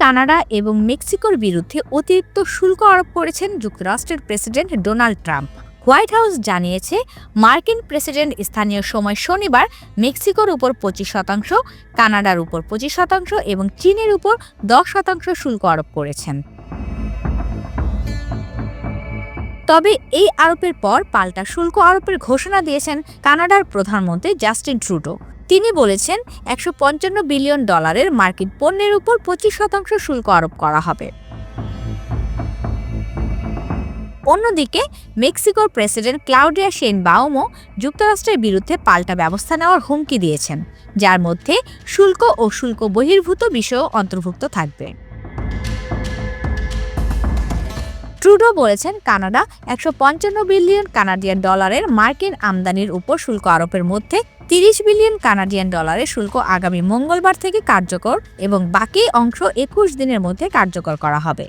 Canada এবং মেক্সিকোর বিরুদ্ধে অতিরিক্ত শুল্ক আরোপ করেছেন যুক্তরাষ্ট্রের president Donald Trump. White House জানিয়েছে, মার্কিন প্রেসিডেন্ট স্থানীয় সময় শনিবার মেক্সিকোর উপর পঁচিশ শতাংশ, কানাডার উপর পঁচিশ শতাংশ এবং চীনের উপর দশ শতাংশ শুল্ক আরোপ করেছেন। তবে এই আরোপের পর পাল্টা শুল্ক আরোপের ঘোষণা দিয়েছেন কানাডার প্রধানমন্ত্রী জাস্টিন ট্রুডো। তিনি বলেছেন, একশো পঞ্চান্ন বিলিয়ন ডলারের মার্কিন পণ্যের উপর পঁচিশ শতাংশ শুল্ক আরোপ করা হবে। অন্যদিকে, মেক্সিকোর প্রেসিডেন্ট ক্লাউডিয়া শেন বাউমো যুক্তরাষ্ট্রের বিরুদ্ধে পাল্টা ব্যবস্থা নেওয়ার হুমকি দিয়েছেন, যার মধ্যে শুল্ক ও শুল্ক বহির্ভূত বিষয়ও অন্তর্ভুক্ত থাকবে। ট্রুডো বলেছেন কানাডা একশো পঞ্চান্ন বিলিয়ন কানাডিয়ান ডলারের মার্কিন আমদানির উপর শুল্ক আরোপের মধ্যে তিরিশ বিলিয়ন কানাডিয়ান ডলারের শুল্ক আগামী মঙ্গলবার থেকে কার্যকর এবং বাকি অংশ একুশ দিনের মধ্যে কার্যকর করা হবে।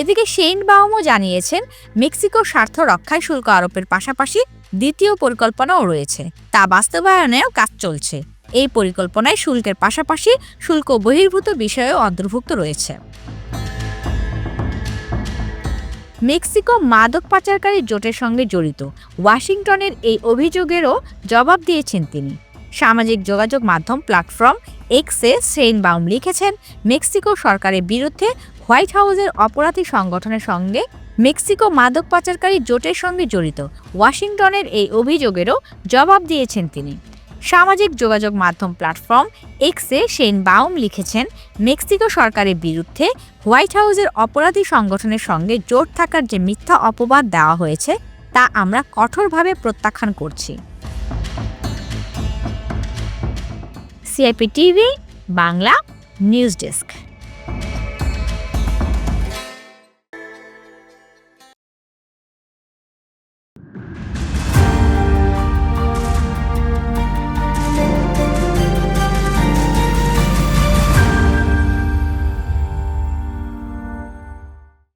এদিকে শেইন বাউমো জানিয়েছেন মেক্সিকোর স্বার্থ রক্ষায় শুল্ক আরোপের পাশাপাশি দ্বিতীয় পরিকল্পনাও রয়েছে। তা বাস্তবায়নেও কাজ চলছে। এই পরিকল্পনায় শুল্কের পাশাপাশি শুল্ক বহির্ভূত বিষয়ও অন্তর্ভুক্ত রয়েছে। মেক্সিকো মাদক পাচারকারী জোটের সঙ্গে জড়িত। ওয়াশিংটনের এই অভিযোগেরও জবাব দিয়েছেন তিনি। সামাজিক যোগাযোগ মাধ্যম প্ল্যাটফর্ম এক্সে সেইন বাউম লিখেছেন, মেক্সিকো সরকারের বিরুদ্ধে হোয়াইট হাউসের অপরাধী সংগঠনের সঙ্গে মেক্সিকো মাদক পাচারকারী জোটের সঙ্গে জড়িত। ওয়াশিংটনের এই অভিযোগেরও জবাব দিয়েছেন তিনি। সামাজিক যোগাযোগ মাধ্যম প্ল্যাটফর্ম এক্সে শেন বাউম লিখেছেন, মেক্সিকো সরকারের বিরুদ্ধে হোয়াইট হাউসের অপরাধী সংগঠনের সঙ্গে জোট থাকার যে মিথ্যা অপবাদ দেওয়া হয়েছে, তা আমরা কঠোরভাবে প্রত্যাখ্যান করছি। CIP TV, Bangla news desk.